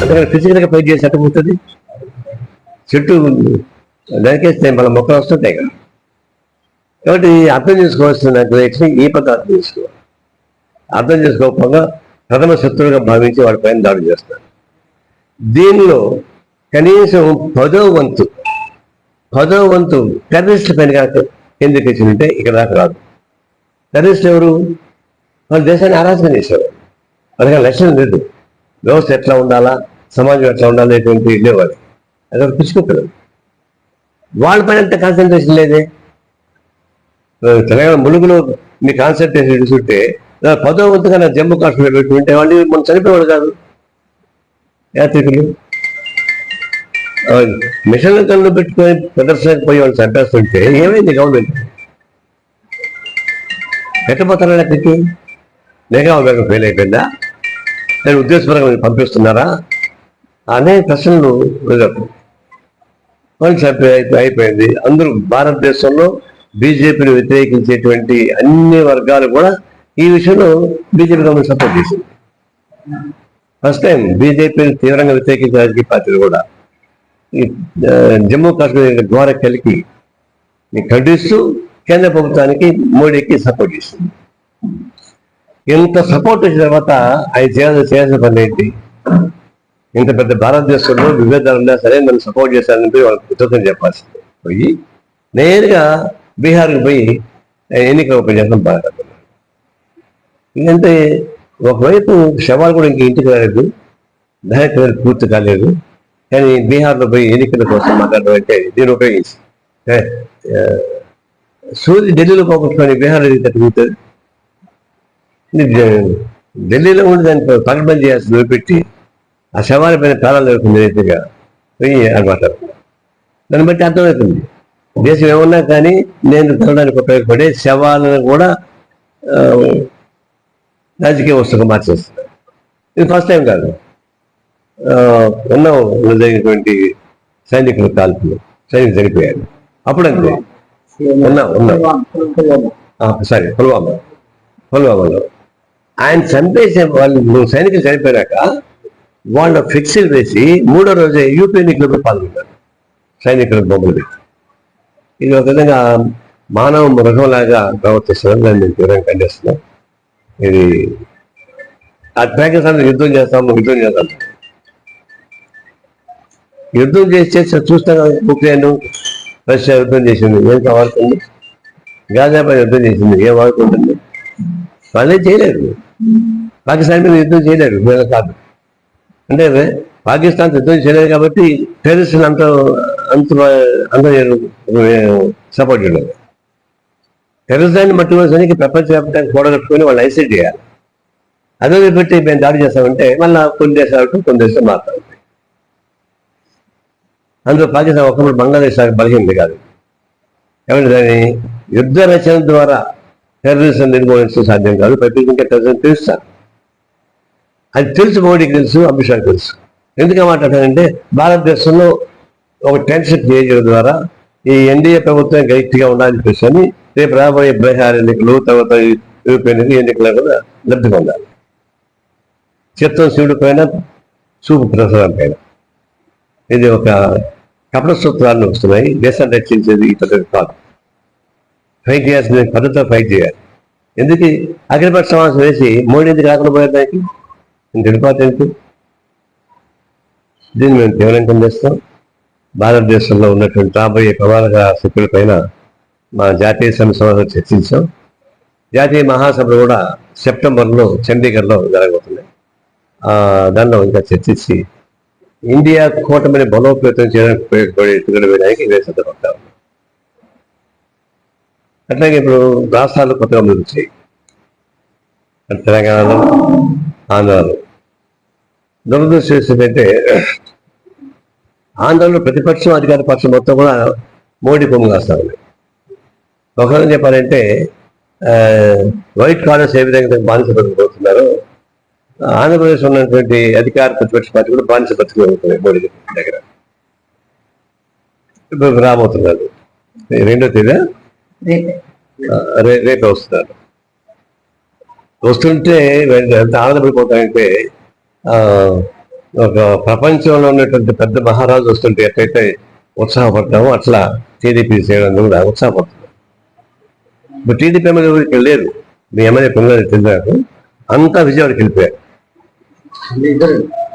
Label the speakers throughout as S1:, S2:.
S1: అందుకని ఫిజికల్గా ఫైట్ చేసి ఎట్టబోతుంది చెట్టు నరికేస్తే మళ్ళీ మొక్కలు వస్తుంటాయి కదా. కాబట్టి అర్థం చేసుకోవాల్సిన ఈ పద్ధతి అర్థం చేసుకోవాలి అర్థం చేసుకోకపోగా ప్రథమ శత్రువుగా భావించి వాడి పైన దాడి చేస్తారు. దీనిలో కనీసం పదో వంతు పదో వంతు టెర్రరిస్టుల పైన కాక ఎందుకు వచ్చిందంటే ఇక్కడ దాకా రాదు. టెర్రరిస్ట్ ఎవరు? వాళ్ళ దేశాన్ని ఆరాధన చేశారు అందుకని లక్ష్యం లేదు. వ్యవస్థ ఎట్లా ఉండాలా? సమాజం ఎట్లా ఉండాలి అనేటువంటి లేవాలి అది ఒక వాళ్ళ పైన అంత కాన్సన్ట్రేషన్ లేదే. తెలంగాణ ములుగులో మీ కాన్సన్ట్రేషన్ చూస్తుంటే పదో వంతుగా నా జమ్మూ కాశ్మీర్ పెట్టుకుంటే వాళ్ళు మనం చనిపోయేవాడు కాదు. యాత్రికులు. మిషన్ల కళ్ళు పెట్టుకొని ప్రదర్శనకు పోయి వాళ్ళు చంపేస్తుంటే ఏమైంది గవర్నమెంట్ ఎట్టపోతారా అక్కడికి నేగా ఫెయిల్ అయిపోయిందా? నేను ఉద్దేశపరంగా మీరు పంపిస్తున్నారా? అనే ప్రశ్నలు ఎదురవుతాయి. వాళ్ళు అయిపోయింది. అందరూ భారతదేశంలో బీజేపీని వ్యతిరేకించేటువంటి అన్ని వర్గాలు కూడా ఈ విషయంలో బీజేపీ గవర్నమెంట్ సపోర్ట్ చేసింది. ఫస్ట్ టైం బీజేపీని తీవ్రంగా వ్యతిరేకించే రాజకీయ పార్టీలు కూడా ఈ జమ్మూ కాశ్మీర్ ద్వారా కలిపి ఖండిస్తూ కేంద్ర ప్రభుత్వానికి మోడీకి సపోర్ట్ చేసింది. ఇంత సపోర్ట్ ఇచ్చిన తర్వాత ఆయన చేయాల్సిన చేయాల్సిన పని ఏంటి? ఇంత పెద్ద భారతదేశంలో విభేదాలు ఉన్నా సరే నన్ను సపోర్ట్ చేశానని పోయి వాళ్ళకి కృతజ్ఞత చెప్పాల్సింది. పోయి నేరుగా బీహార్కి పోయి ఎన్నికల ఓపెన్ చేస్తాం బాధపడుతున్నాను ఎందుకంటే ఒకవైపు శవాలు కూడా ఇంక ఇంటికి రాలేదు దహన పూర్తి కాలేదు. కానీ బీహార్లో పోయి ఎన్నికల కోసం మాట్లాడడం అంటే దీన్ని ఉపయోగించి. ఏ, సూర్యుడు ఢిల్లీలో పోగొట్టుకొని బీహార్ తిరుగుతుంది ఢిల్లీలో ఉండి దాన్ని పగడ్బందీ చేయాల్సి పెట్టి ఆ శవాల పైన ప్రాణాలు జరుగుతుంది రీతిగా అనమాట దాన్ని బట్టి అర్థమవుతుంది. దేశం ఏమన్నా కానీ నేను తినడానికి ఉపయోగపడే శవాలను కూడా రాజకీయ వస్తువుగా మార్చేస్తున్నారు ఇది ఫస్ట్ టైం కాదు. ఉన్నాం జరిగినటువంటి సైనికుల కాల్పులు సైనికులు చనిపోయారు. అప్పుడు అంతే ఉన్నాం ఉన్నాం సారీ పుల్వామా. పుల్వామాలో ఆయన చంపేసే వాళ్ళు నువ్వు సైనికులు చనిపోయాక వాళ్ళ ఫిక్సిల్ వేసి మూడో రోజే యూపీ ఎన్నికల్లో పాల్గొన్నారు సైనికుల బొమ్మలు పెట్టి. ఇది ఒక విధంగా మానవ మృగంలాగా ప్రవర్తిస్తున్నాం దాన్ని నేను తీవ్రంగా ఖండిస్తున్నాం. ఇది ఆ యుద్ధం చేస్తాము యుద్ధం చేస్తాం. యుద్ధం చేసి చేసి చూస్తాం ఉక్రెయిన్ రష్యా యుద్ధం చేసింది. ఏం కావాల్సింది? గాజాపై యుద్ధం చేసింది. ఏం వాడుకుంటుంది? వాళ్ళే చేయలేరు పాకిస్తాన్ మీద యుద్ధం చేయలేరు మీద కాదు అంటే పాకిస్తాన్ యుద్ధం చేయలేదు కాబట్టి టెర్రరిస్ట్ అంత అంత అంత సపోర్ట్ చేయలేదు. టెర్రరిస్టాన్ని మట్టుకోవడానికి ప్రపంచవ్యాప్తంగా కూడగట్టుకొని వాళ్ళు ఐసెట్ చేయాలి. అదే పెట్టి మేము దాడి చేస్తామంటే మళ్ళీ కొన్ని దేశాలు కొన్ని దేశాలు మాట్లాడతాయి అందులో పాకిస్తాన్ ఒకప్పుడు బంగ్లాదేశ్ బలహీనది కాదు. ఏమంటే దాని యుద్ధ రచన ద్వారా టెర్రరిజం నిర్మూలించడం సాధ్యం కాదు. ప్రత్యేకంగా టెర్రరిజం తెలుసా? అది తెలుసు మోడీకి తెలుసు అమిత్ షాకి తెలుసు. ఎందుకు మాట్లాడతానంటే భారతదేశంలో ఒక టెన్షన్ క్రియేట్ చేయడం ద్వారా ఈ ఎన్డీఏ ప్రభుత్వం గట్టిగా ఉండాలని చెప్పేసి రేపు రాబోయే బీహార్ ఎన్నికలు తర్వాత యూరోపియన్ ఎన్నికలు కూడా లబ్ధి పొందాలి చిత్తం శివుడి పైన చూపు ప్రసాదం పైన. ఇది ఒక కపట సూత్రాలు వస్తున్నాయి. దేశాన్ని రక్షించేది ఈ పద్ధతి కాదు. ఫైట్ చేయాల్సిన పద్ధతిలో ఫైట్ చేయాలి. ఎందుకు? ఈ అఖిలపక్ష సమావేశం వేసి మోడీ ఎందుకు రాకుండా పోయారు దానికి ఇంత ఎందుకు? దీన్ని మేము తీవ్రంకం చేస్తాం. భారతదేశంలో ఉన్నటువంటి రాబోయే ప్రమాదక శక్తులపైన మా జాతీయ సంస్థలో చర్చించాం. జాతీయ మహాసభలు కూడా సెప్టెంబర్లో చండీగఢ్లో జరగబోతున్నాయి దానిలో ఇంకా చర్చించి ఇండియా కూటమిని బలోపేతం చేయడానికి ఉపయోగపడే వేయడానికి ఇదే సిద్ధపడతా అట్లాగే ఇప్పుడు రాష్ట్రాలు కొత్తగా ముందుకు వచ్చాయి తెలంగాణలో ఆంధ్రాలో. దురదృష్టం ఏంటంటే ఆంధ్రాలో ప్రతిపక్షం అధికార పక్షం మొత్తం కూడా మోడీ కొమ్ము కాస్తా ఉంది ఒకరు చెప్పాలంటే వైట్ కాలర్స్ ఏ విధంగా బానిస బతుకుతున్నారు ఆంధ్రప్రదేశ్ ఉన్నటువంటి అధికార ప్రతిపక్ష పార్టీ కూడా బానిస బతుకుతున్నాయి మోడీ దగ్గర. ఇప్పుడు రాబోతున్నారు. రెండో తేదీ రేపే వస్తున్నారు. వస్తుంటే ఎంత ఆనందపడిపోతాయంటే ఆ, ఒక ప్రపంచంలో ఉన్నటువంటి పెద్ద మహారాజు వస్తుంటే ఎట్లయితే ఉత్సాహపడతామో అట్లా టీడీపీ చేయడం కూడా ఉత్సాహపడుతుంది ఇప్పుడు టీడీపీ ఎమ్మెల్యే ఎవరు ఇక్కడ లేరు మీ ఎమ్మెల్యే పిల్లలు తెలియదు. అంతా విజయవాడకి వెళ్ళిపోయారు.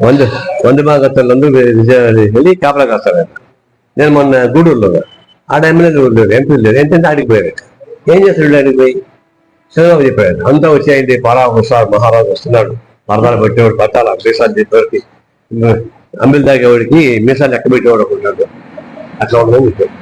S1: వంద వంద భాగస్తులందరూ విజయవాడ వెళ్ళి కాపలా కాస్తారు నేను మొన్న గూడూరులో ఉన్నా. ఆడ ఎమ్మెల్యే లేరు ఎంపీ లేదు ఎంతెంత ఆడికి ఏం చేస్తాడు ఆడికి పోయి? చంద్రబాబు చెప్పాడు అంతా వచ్చాయండి పరా వస్తారు మహారాజు వస్తున్నాడు. పరదాలు పెట్టేవాడు పట్టాల మీసాలు చెప్పేవాడికి అంబిల్ తాగేవాడికి మీసాలు లెక్క పెట్టేవాడు ఒకటి అట్లా ఉండదు చెప్పాడు.